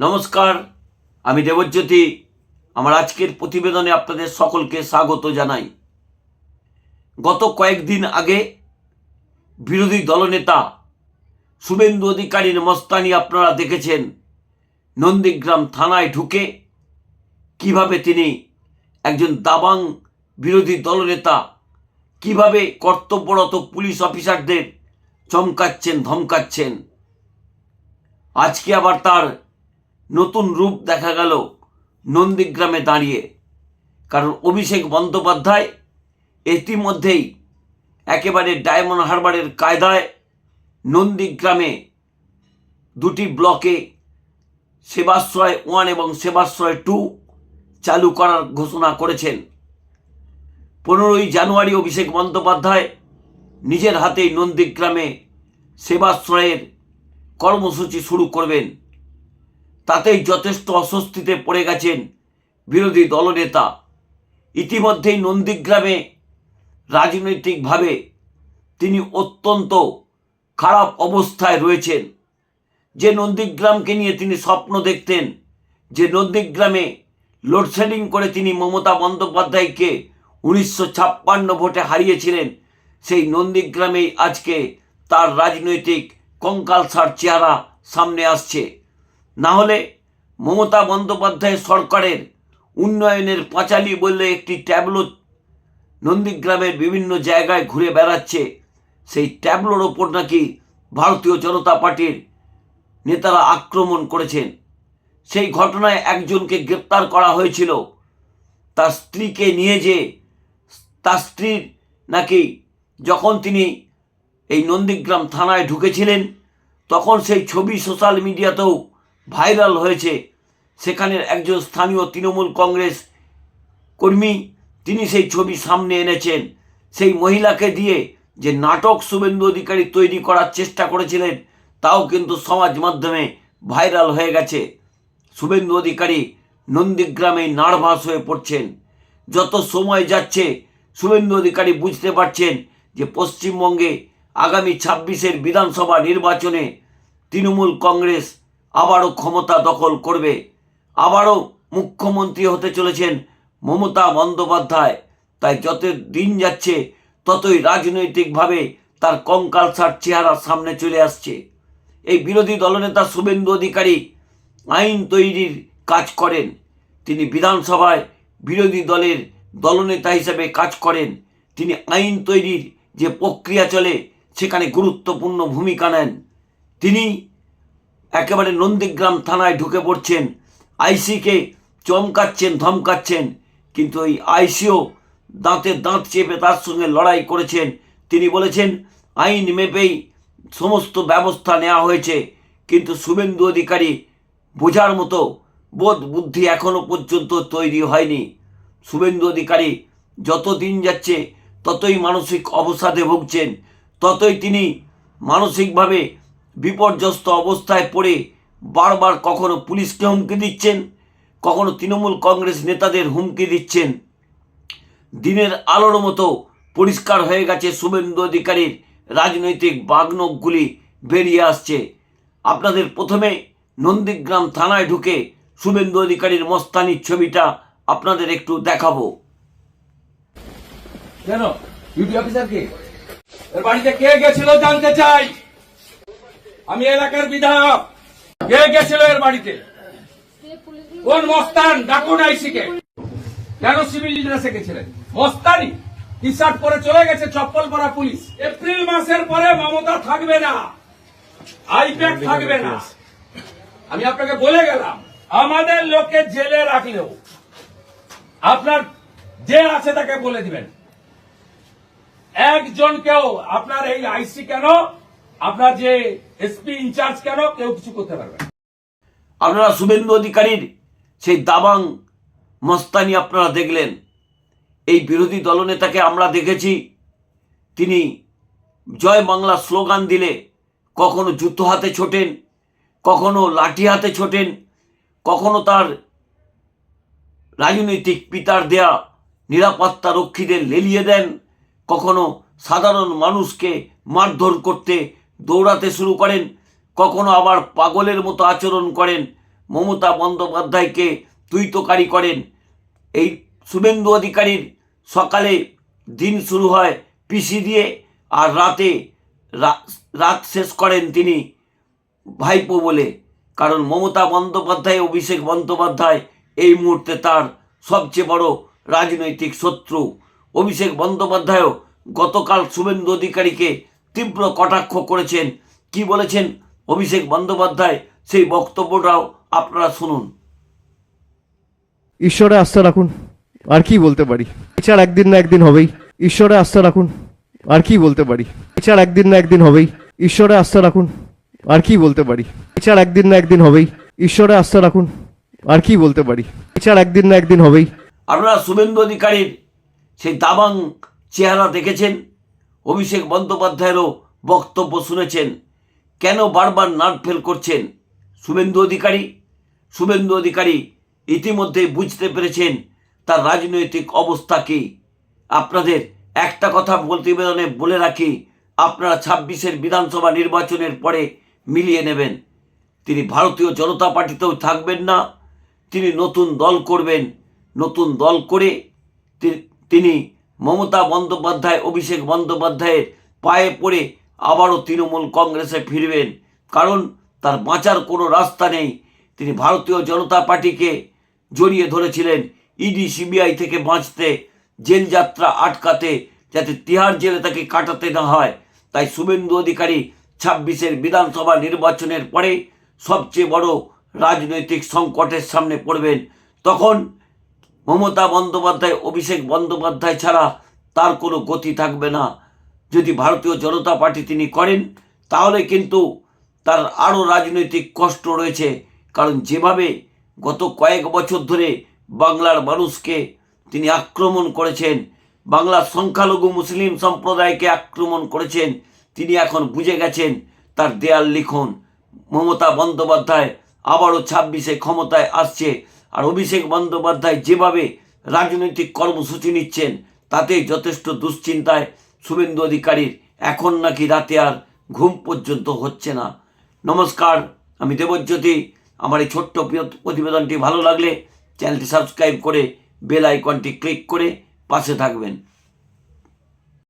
নমস্কার, আমি দেবজ্যোতি। আমার আজকের প্রতিবেদনে আপনাদের সকলকে স্বাগত জানাই। গত কয়েকদিন আগে বিরোধী দলনেতা শুভেন্দু অধিকারীর মস্তানি আপনারা দেখেছেন। নন্দীগ্রাম থানায় ঢুকে কীভাবে তিনি একজন দাবাং বিরোধী দলনেতা, কীভাবে কর্তব্যরত পুলিশ অফিসারদের চমকাচ্ছেন, ধমকাচ্ছেন। আজকে আবার তার নতুন রূপ দেখা গেল নন্দীগ্রামে দাঁড়িয়ে। কারণ অভিষেক বন্দ্যোপাধ্যায় ইতিমধ্যেই একেবারে ডায়মন্ড হারবারের কায়দায় নন্দীগ্রামে দুটি ব্লকে সেবাশ্রয় ওয়ান এবং সেবাশ্রয় টু চালু করার ঘোষণা করেছেন। পনেরোই জানুয়ারি অভিষেক বন্দ্যোপাধ্যায় নিজের হাতেই নন্দীগ্রামে সেবাশ্রয়ের কর্মসূচি শুরু করবেন। তাতেই যথেষ্ট অস্বস্তিতে পড়ে গেছেন বিরোধী দলনেতা। ইতিমধ্যেই নন্দীগ্রামে রাজনৈতিকভাবে তিনি অত্যন্ত খারাপ অবস্থায় রয়েছেন। যে নন্দীগ্রামকে নিয়ে তিনি স্বপ্ন দেখতেন, যে নন্দীগ্রামে লোডশেডিং করে তিনি মমতা বন্দ্যোপাধ্যায়কে উনিশশো ছাপ্পান্ন ভোটে হারিয়েছিলেন, সেই নন্দীগ্রামেই আজকে তার রাজনৈতিক কঙ্কালসার চেহারা সামনে আসছে। না হলে মমতা বন্দ্যোপাধ্যায় সরকারের উন্নয়নের পাঁচালী বললে একটি ট্যাবলো নন্দীগ্রামের বিভিন্ন জায়গায় ঘুরে বেড়াচ্ছে। সেই ট্যাবলোর ওপর নাকি ভারতীয় জনতা পার্টির নেতারা আক্রমণ করেছেন। সেই ঘটনায় একজনকে গ্রেপ্তার করা হয়েছিল। তার স্ত্রীকে নিয়ে যে তার স্ত্রীর নাকি যখন তিনি এই নন্দীগ্রাম থানায় ঢুকেছিলেন, তখন সেই ছবি সোশ্যাল মিডিয়াতেও ভাইরাল হয়েছে। সেখানের একজন স্থানীয় তৃণমূল কংগ্রেস কর্মী, তিনি সেই ছবি সামনে এনেছেন। সেই মহিলাকে দিয়ে যে নাটক শুভেন্দু অধিকারী তৈরি করার চেষ্টা করেছিলেন, তাও কিন্তু সমাজ মাধ্যমে ভাইরাল হয়ে গেছে। শুভেন্দু অধিকারী নন্দীগ্রামে নার্ভাস হয়ে পড়ছেন। যত সময় যাচ্ছে, শুভেন্দু অধিকারী বুঝতে পারছেন যে পশ্চিমবঙ্গে আগামী ছাব্বিশের বিধানসভা নির্বাচনে তৃণমূল কংগ্রেস আবারও ক্ষমতা দখল করবে। আবারও মুখ্যমন্ত্রী হতে চলেছেন মমতা বন্দ্যোপাধ্যায়। তাই যত দিন যাচ্ছে, ততই রাজনৈতিকভাবে তার কঙ্কালসার চেহারা সামনে চলে আসছে। এই বিরোধী দলনেতা শুভেন্দু অধিকারী আইন তৈরির কাজ করেন। তিনি বিধানসভায় বিরোধী দলের দলনেতা হিসেবে কাজ করেন। তিনি আইন তৈরির যে প্রক্রিয়া চলে, সেখানে গুরুত্বপূর্ণ ভূমিকা নেন। তিনি একেবারে নন্দীগ্রাম থানায় ঢুকে পড়ছেন। আইসিকে চমকাচ্ছেন, ধমকাচ্ছেন, কিন্তু ওই আইসিও দাঁতে দাঁত চেপে তার সঙ্গে লড়াই করেছেন। তিনি বলেছেন, আইন মেপেই সমস্ত ব্যবস্থা নেওয়া হয়েছে, কিন্তু শুভেন্দু অধিকারী বোঝার মতো বোধ বুদ্ধি এখনও পর্যন্ত তৈরি হয়নি। শুভেন্দু অধিকারী যত দিন যাচ্ছে, ততই মানসিক অবসাদে ভুগছেন, ততই তিনি মানসিকভাবে বিপর্যস্ত অবস্থায় পড়ে বারবার কখনো পুলিশকে হুমকি দিচ্ছেন, কখনো তৃণমূল কংগ্রেস নেতাদের হুমকি দিচ্ছেন। দিনের আলোর মতো পরিষ্কার হয়ে গেছে শুভেন্দু অধিকারীর রাজনৈতিক বাগনকগুলি বেরিয়ে আসছে। আপনাদের প্রথমে নন্দীগ্রাম থানায় ঢুকে শুভেন্দু অধিকারীর মস্তানির ছবিটা আপনাদের একটু দেখাবো। কেন? ডিউটি অফিসার কে বাড়িতে কে গেছিল জানতে চাই? আমি এলাকার বিধায়ক। কে গেছিল এর বাড়িতে? কোন মস্তান? ডাকুন আইসিকে কেন সিভিল ড্রেসে গেছিলেন? মস্তানি টি শার্ট পরে চলে গেছে চপ্পল পরা পুলিশ। এপ্রিল মাসের পরে মমতা থাকবে না। আইপ্যাক থাকবে না। আমি আপনাকে বলে গেলাম, আমাদের লোককে জেলে রাখলেও আপনার যে আছে তাকে বলে দিবেন। একজন একজনকেও আপনার এই আইসি কেন আপনার যে এসপি ইনচার্জ কেন কেউ কিছু করতে পারবে আপনারা শুভেন্দু অধিকারীর সেই দাবাং মস্তানি আপনারা দেখলেন। এই বিরোধী দলনেতাকে আমরা দেখেছি। তিনি জয় বাংলা স্লোগান দিলে কখনো জুতো হাতে ছোটেন, কখনো লাঠি হাতে ছোটেন, কখনো তার রাজনৈতিক পিতার দেয়া নিরাপত্তা রক্ষীদের লেলিয়ে দেন, কখনো সাধারণ মানুষকে মারধর করতে দৌড়াতে শুরু করেন, কখনো আবার পাগলের মতো আচরণ করেন, মমতা বন্দ্যোপাধ্যায়কে তুইতকারী করেন। এই শুভেন্দু অধিকারীর সকালে দিন শুরু হয় পিসি দিয়ে আর রাতে রাত শেষ করেন তিনি ভাইপো বলে। কারণ মমতা বন্দ্যোপাধ্যায় অভিষেক বন্দ্যোপাধ্যায় এই মুহূর্তে তার সবচেয়ে বড় রাজনৈতিক শত্রু। অভিষেক বন্দ্যোপাধ্যায়ও গতকাল শুভেন্দু অধিকারীকে তীব্র কটাক্ষ করেছেন। কি বলেছেন অভিষেক বন্দ্যোপাধ্যায়? সেই বক্তব্যটাও আপনারা শুনুন। ঈশ্বরে আস্থা রাখুন আর কি বলতে পারি? বিচার একদিন না একদিন হবেই। ঈশ্বরে আস্থা রাখুন আর কি বলতে পারি? বিচার একদিন না একদিন হবেই। ঈশ্বরে আস্থা রাখুন আর কি বলতে পারি? বিচার একদিন না একদিন হবেই। ঈশ্বরে আস্থা রাখুন আর কি বলতে পারি? বিচার একদিন না একদিন হবেই। আপনারা শুভেন্দু অধিকারীর সেই দাবাং চেহারা দেখেছেন? অভিষেক বন্দ্যোপাধ্যায়েরও বক্তব্য শুনেছেন। কেন বারবার নাট ফেল করছেন? শুভেন্দু অধিকারী? শুভেন্দু অধিকারী ইতিমধ্যে বুঝতে পেরেছেন তার রাজনৈতিক অবস্থা কী। আপনাদের একটা কথা প্রতিবেদনে বলে রাখি, আপনারা ছাব্বিশের বিধানসভা নির্বাচনের পরে মিলিয়ে নেবেন। তিনি ভারতীয় জনতা পার্টিতেও থাকবেন না, তিনি নতুন দল করবেন, নতুন দল করে তিনি মমতা বন্দ্যোপাধ্যায়, অভিষেক বন্দ্যোপাধ্যায়ের পায়ে পড়ে আবারও তৃণমূল কংগ্রেসে ফিরবেন। কারণ তার বাঁচার কোনো রাস্তা নেই। তিনি ভারতীয় জনতা পার্টিকে জড়িয়ে ধরেছিলেন ইডি, সিবিআই থেকে বাঁচতে জেল যাত্রা আটকাতে, যাতে তিহার জেলে তাকে কাটাতে না হয়। তাই শুভেন্দু অধিকারী ছাব্বিশের বিধানসভা নির্বাচনের পরে সবচেয়ে বড় রাজনৈতিক সংকটের সামনে পড়বেন। তখন মমতা বন্দ্যোপাধ্যায়, অভিষেক বন্দ্যোপাধ্যায় ছাড়া তার কোনো গতি থাকবে না। যদি ভারতীয় জনতা পার্টি তিনি করেন, তাহলে কিন্তু তার আরও রাজনৈতিক কষ্ট রয়েছে। কারণ যেভাবে গত কয়েক বছর ধরে বাংলার মানুষকে তিনি আক্রমণ করেছেন বাংলার সংখ্যালঘু মুসলিম সম্প্রদায়কে আক্রমণ করেছেন, তিনি এখন বুঝে গেছেন তার দেয়াল লিখন। মমতা বন্দ্যোপাধ্যায় আবারও ছাব্বিশে ক্ষমতায় আসছে। আর অভিষেক বন্দ্যোপাধ্যায় যেভাবে রাজনৈতিক কর্মসূচি নিচ্ছেন, তাতে যথেষ্ট দুশ্চিন্তায় শুভেন্দু অধিকারীর এখন নাকি রাতে আর ঘুম পর্যন্ত হচ্ছে না। নমস্কার, আমি দেবজ্যোতি। আমার এই ছোট্ট প্রতিবেদনটি ভালো লাগলে চ্যানেলটি সাবস্ক্রাইব করে বেল আইকনটি ক্লিক করে পাশে থাকবেন।